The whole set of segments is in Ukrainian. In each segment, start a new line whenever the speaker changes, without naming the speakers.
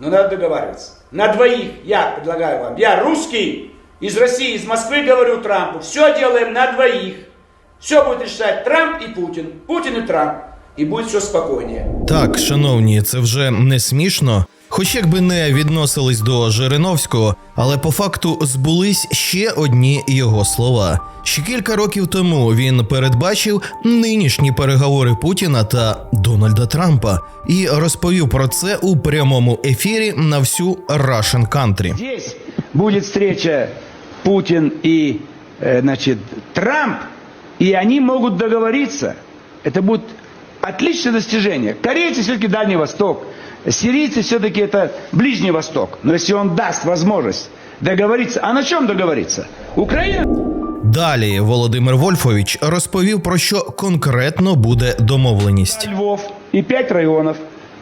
Но надо договариваться. На двоих я предлагаю вам. Я русский, из России, из Москвы говорю Трампу. Все делаем на двоих. Все будет решать Трамп і Путін, Путін і Трамп. і буде все спокойнее.
Так, шановні, це вже не смішно. Хоч якби не відносились до Жириновського, але по факту збулись ще одні його слова. Ще кілька років тому він передбачив нинішні переговори Путіна та Дональда Трампа і розповів про це у прямому ефірі на всю Russian Country.
Здесь будет встреча Путин и, э, значит, Трамп, и они могут договориться. Это будет отличное достижение. Корейцы все-таки Дальний Восток, сирийцы все-таки это Ближний Восток. Но если он даст возможность договориться, а на чем договориться? Украина
Далі Володимир Вольфович розповів про що конкретно буде домовленість.
Львов и пять районов,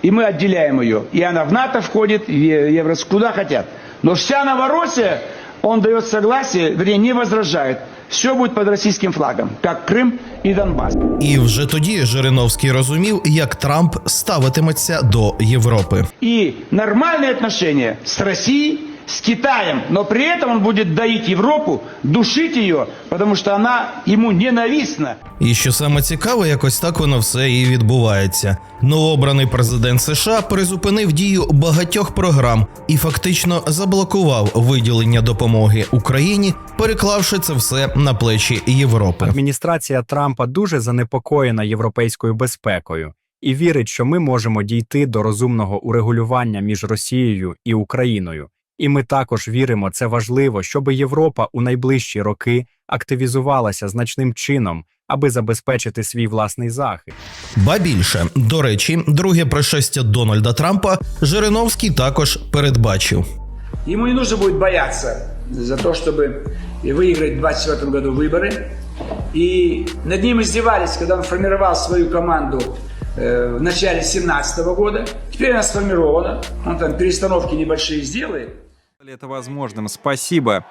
и мы отделяем ее. И она в НАТО входит, в Е- Еврос, куда хотят. Но вся Новороссия, он дает согласие, вернее, не возражает. Все будет под російським флагом, як Крим і Донбас.
І вже тоді Жириновський розумів, як Трамп ставитиметься до Європи.
і нормальне отношення з Россией, с Китаем, но при этом он будет доить Европу, душить ее, потому что она ему ненавистна.
І що саме цікаве, якось так воно все і відбувається. Новообраний президент США призупинив дію багатьох програм і фактично заблокував виділення допомоги Україні, переклавши це все на плечі Європи.
Адміністрація Трампа дуже занепокоєна європейською безпекою і вірить, що ми можемо дійти до розумного урегулювання між Росією і Україною. І ми також віримо, це важливо, щоб Європа у найближчі роки активізувалася значним чином, аби забезпечити свій власний захист.
Ба більше, до речі, друге пришестя Дональда Трампа Жириновський також передбачив.
Ему не нужно будет бояться за то, чтобы выиграть в 2024 году выборы. И над ним издевались, когда он формировал свою команду э, в начале 2017 года. Теперь она сформирована. Он там перестановки небольшие сделает.
сделали это возможным. Спасибо.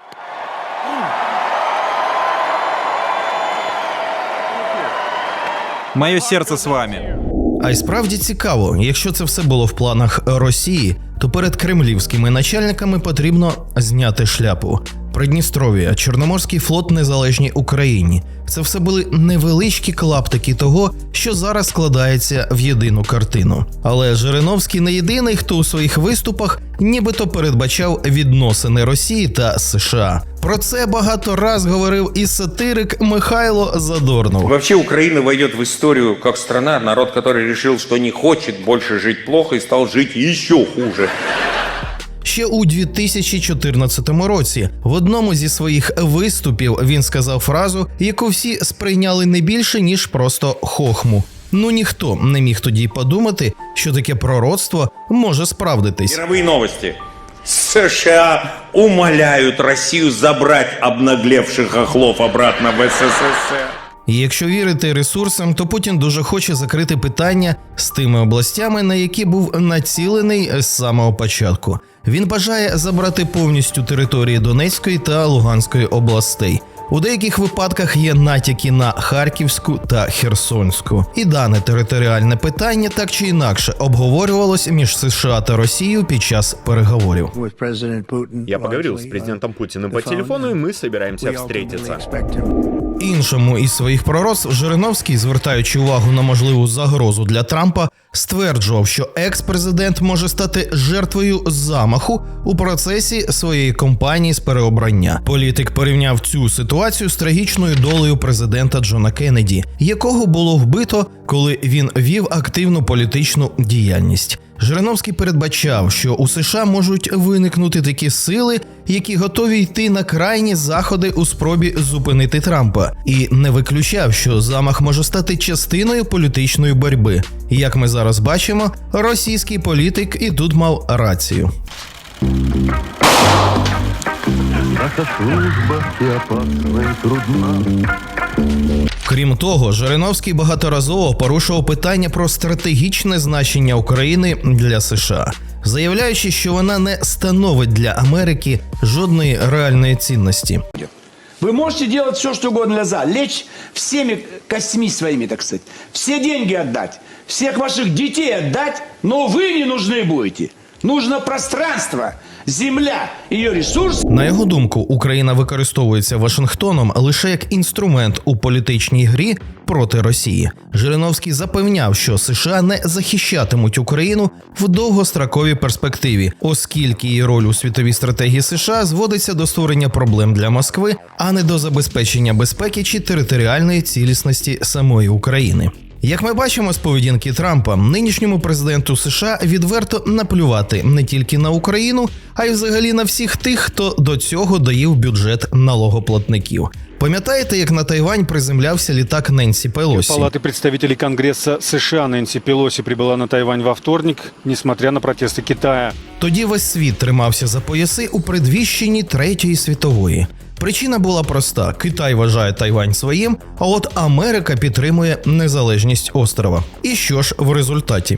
Моє серце з вами.
А й справді цікаво, якщо це все було в планах Росії, то перед кремлівськими начальниками потрібно зняти шляпу. Придністров'я, Чорноморський флот незалежній Україні. Це все були невеличкі клаптики того, що зараз складається в єдину картину. Але Жириновський не єдиний, хто у своїх виступах нібито передбачав відносини Росії та США. Про це багато раз говорив і сатирик Михайло Задорнов.
Вообще Украина войдет в историю как страна, народ, который решил, что не хочет больше жить плохо и стал жить еще хуже.
Ще у 2014 році в одному зі своїх виступів він сказав фразу, яку всі сприйняли не більше ніж просто хохму. Ну ніхто не міг тоді подумати, що таке пророцтво може справдитись.
Мировые новости. США умоляют Россию забрать обнаглевших хохлов обратно в СССР.
І якщо вірити ресурсам, то Путін дуже хоче закрити питання з тими областями, на які був націлений з самого початку. Він бажає забрати повністю території Донецької та Луганської областей. У деяких випадках є натяки на Харківську та Херсонську. І дане територіальне питання так чи інакше обговорювалось між США та Росією під час переговорів.
Я поговорил с президентом Путиным по телефону, и мы собираемся встретиться.
Іншому із своїх пророцтв Жириновський, звертаючи увагу на можливу загрозу для Трампа, стверджував, що екс-президент може стати жертвою замаху у процесі своєї кампанії з переобрання. Політик порівняв цю ситуацію з трагічною долею президента Джона Кеннеді, якого було вбито, коли він вів активну політичну діяльність. Жириновський передбачав, що у США можуть виникнути такі сили, які готові йти на крайні заходи у спробі зупинити Трампа, і не виключав, що замах може стати частиною політичної боротьби. Як ми зараз бачимо, російський політик і тут мав рацію.
Наша служба и опасна, и трудна.
Крім того, Жириновський багаторазово порушував питання про стратегічне значення України для США, заявляючи, що вона не становить для Америки жодної реальної цінності.
Вы можете делать все, что угодно для за, лечь всеми костьми своими, так сказать, все деньги отдать, всех ваших детей отдать, но вы не нужны будете. Нужно пространство, земля, ее ресурс.
На його думку, Україна використовується Вашингтоном лише як інструмент у політичній грі проти Росії. Жириновський запевняв, що США не захищатимуть Україну в довгостроковій перспективі, оскільки її роль у світовій стратегії США зводиться до створення проблем для Москви, а не до забезпечення безпеки чи територіальної цілісності самої України. Як ми бачимо з поведінки Трампа, нинішньому президенту США відверто наплювати не тільки на Україну, а й взагалі на всіх тих, хто до цього доїв бюджет налогоплатників. Пам'ятаєте, як на Тайвань приземлявся літак Ненсі Пелосі?
Палаты представителей Конгресса США Нэнси Пелоси прибыла на Тайвань во вторник, несмотря на протесты Китая.
Тоді весь світ тримався за пояси у предвіщенні Третьої світової. Причина була проста: Китай вважає Тайвань своїм, а от Америка підтримує незалежність острова. І що ж в результаті?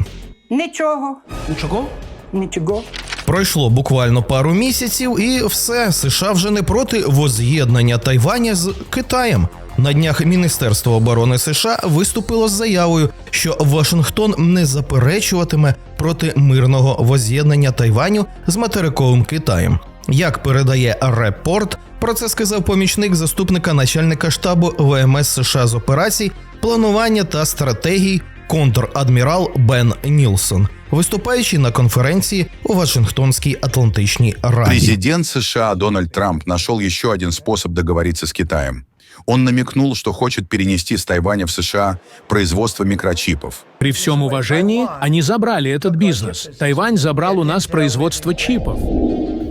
Нічого. Нічого? Нічого.
Пройшло буквально пару місяців, і все США вже не проти воз'єднання Тайваня з Китаєм. На днях Міністерство оборони США виступило з заявою, що Вашингтон не заперечуватиме проти мирного воз'єднання Тайваню з материковим Китаєм. Як передає репорт, про це сказав помічник заступника начальника штабу ВМС США з операцій, планування та стратегій контр-адмірал Бен Нілсон, виступаючи на конференції у Вашингтонській Атлантичній Раді.
Президент США Дональд Трамп нашел еще один способ договориться с Китаем. Он намекнул, что хочет перенести с Тайваня в США производство микрочипов.
При всем уважении, они забрали этот бизнес. Тайвань забрал у нас производство чипов.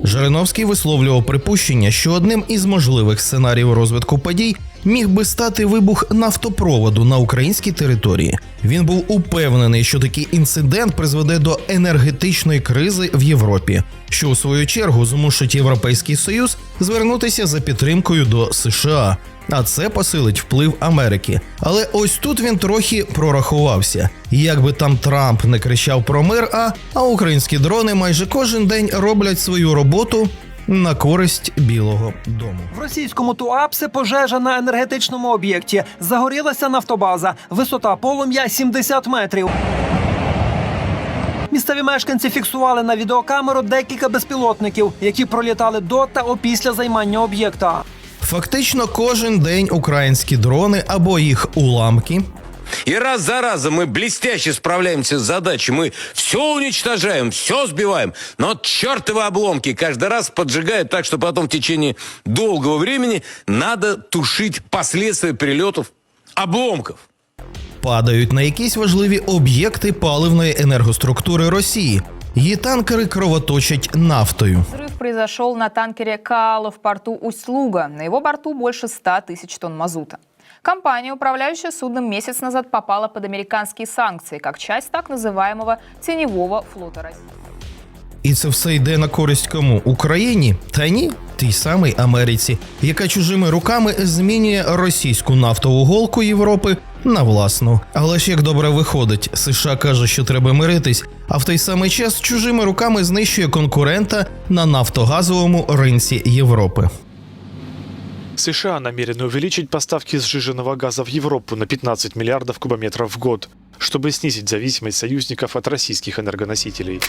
Жириновський висловлював припущення, що одним із можливих сценаріїв розвитку подій міг би стати вибух нафтопроводу на українській території. Він був упевнений, що такий інцидент призведе до енергетичної кризи в Європі, що у свою чергу змушить Європейський Союз звернутися за підтримкою до США. А це посилить вплив Америки. Але ось тут він трохи прорахувався. Як би там Трамп не кричав про мир, а, а українські дрони майже кожен день роблять свою роботу на користь Білого Дому.
В російському Туапсе пожежа на енергетичному об'єкті. Загорілася нафтобаза. Висота полум'я 70 метрів. Місцеві мешканці фіксували на відеокамеру декілька безпілотників, які пролітали до та опісля займання об'єкта.
Фактично кожен день українські дрони або їх уламки
И раз за разом мы блестяще справляемся с задачей. Мы все уничтожаем, все сбиваем. Но чертовы обломки каждый раз поджигают так, что потом в течение долгого времени надо тушить последствия прилетов обломков.
падають на якісь важливі об'єкти паливної енергоструктури Росії. Її танкери кровоточать нафтою.
Взрыв произошел на танкере Каала в порту Усть-Луга. На его борту больше 100 тысяч тонн мазута. Компания, управляющая судном, месяц назад попала под американские санкции, как часть так называемого теневого флота России.
І це все йде на користь кому? Україні? Та ні, тій самій Америці, яка чужими руками змінює російську нафтову голку Європи на власну. Але ж як добре виходить, США каже, що треба миритись, а в той самий час чужими руками знищує конкурента на нафтогазовому ринці Європи.
США намерены увеличить поставки сжиженного газа в Европу на 15 миллиардов кубометров в год, чтобы снизить зависимость союзников от российских энергоносителей.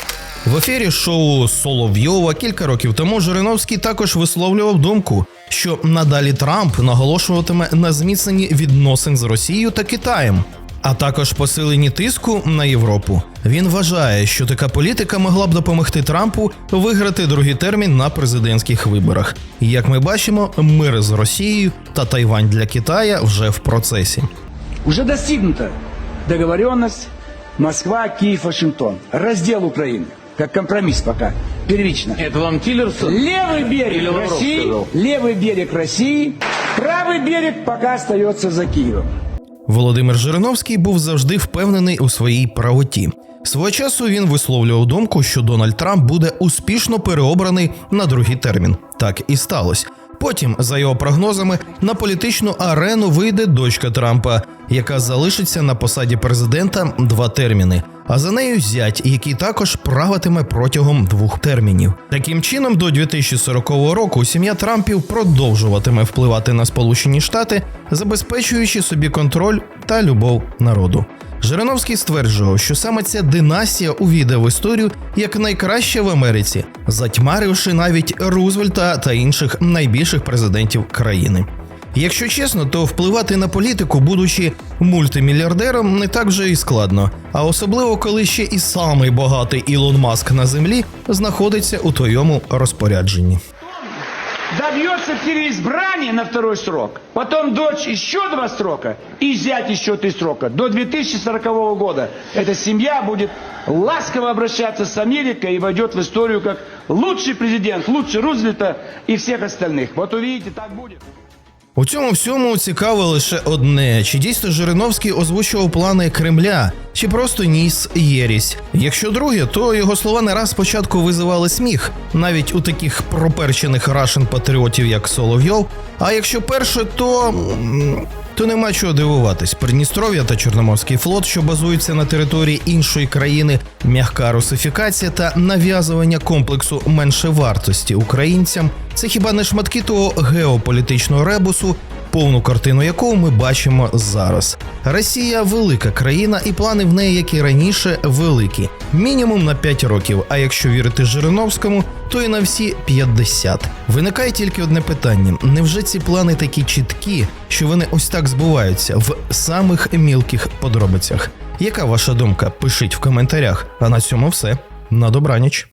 В ефірі шоу Соловйова кілька років тому Жириновський також висловлював думку, що надалі Трамп наголошуватиме на зміцненні відносин з Росією та Китаєм, а також посиленні тиску на Європу. Він вважає, що така політика могла б допомогти Трампу виграти другий термін на президентських виборах. І, Як ми бачимо, мир з Росією та Тайвань для Китая вже в процесі.
Уже достигнута договоренность Москва, Киев, Вашингтон. Раздел Украины. Как компромисс пока. Первично.
Это вам Тиллерсон?
Левый берег
Или Лавров
России,
сказал?
левый берег России, правый берег пока остается за Киевом.
Володимир Жириновський був завжди впевнений у своїй правоті. Свого часу він висловлював думку, що Дональд Трамп буде успішно переобраний на другий термін. Так і сталося. Потім, за його прогнозами, на політичну арену вийде дочка Трампа, яка залишиться на посаді президента два терміни. А за нею зять, який також правитиме протягом двох термінів. Таким чином, до 2040 року сім'я Трампів продовжуватиме впливати на Сполучені Штати, забезпечуючи собі контроль та любов народу. Жириновський стверджував, що саме ця династія увійде в історію як найкраща в Америці, затьмаривши навіть Рузвельта та інших найбільших президентів країни. Якщо чесно, то впливати на політику, будучи мультимільярдером, не так вже і складно. А особливо коли ще і самий багатий Ілон Маск на землі знаходиться у твоєму розпорядженні.
добьется переизбрания на второй срок, потом дочь еще два срока и зять еще три срока. До 2040 года эта семья будет ласково обращаться с Америкой и войдет в историю как лучший президент, лучше Рузвельта и всех остальных. Вот увидите, так будет.
У цьому всьому цікаво лише одне: чи дійсно Жириновський озвучував плани Кремля, чи просто ніс єрість. Якщо друге, то його слова не раз спочатку визивали сміх, навіть у таких проперчених рашен патріотів, як Соловйов. А якщо перше, то. То нема чого дивуватись. Придністров'я та Чорноморський флот, що базуються на території іншої країни, м'яка русифікація та нав'язування комплексу меншевартості українцям це хіба не шматки того геополітичного ребусу, повну картину якого ми бачимо зараз. Росія велика країна, і плани в неї, як і раніше, великі. Мінімум на 5 років. А якщо вірити Жириновському, то і на всі 50. Виникає тільки одне питання: невже ці плани такі чіткі, що вони ось так збуваються в самих мілких подробицях? Яка ваша думка? Пишіть в коментарях. А на цьому все. На добраніч.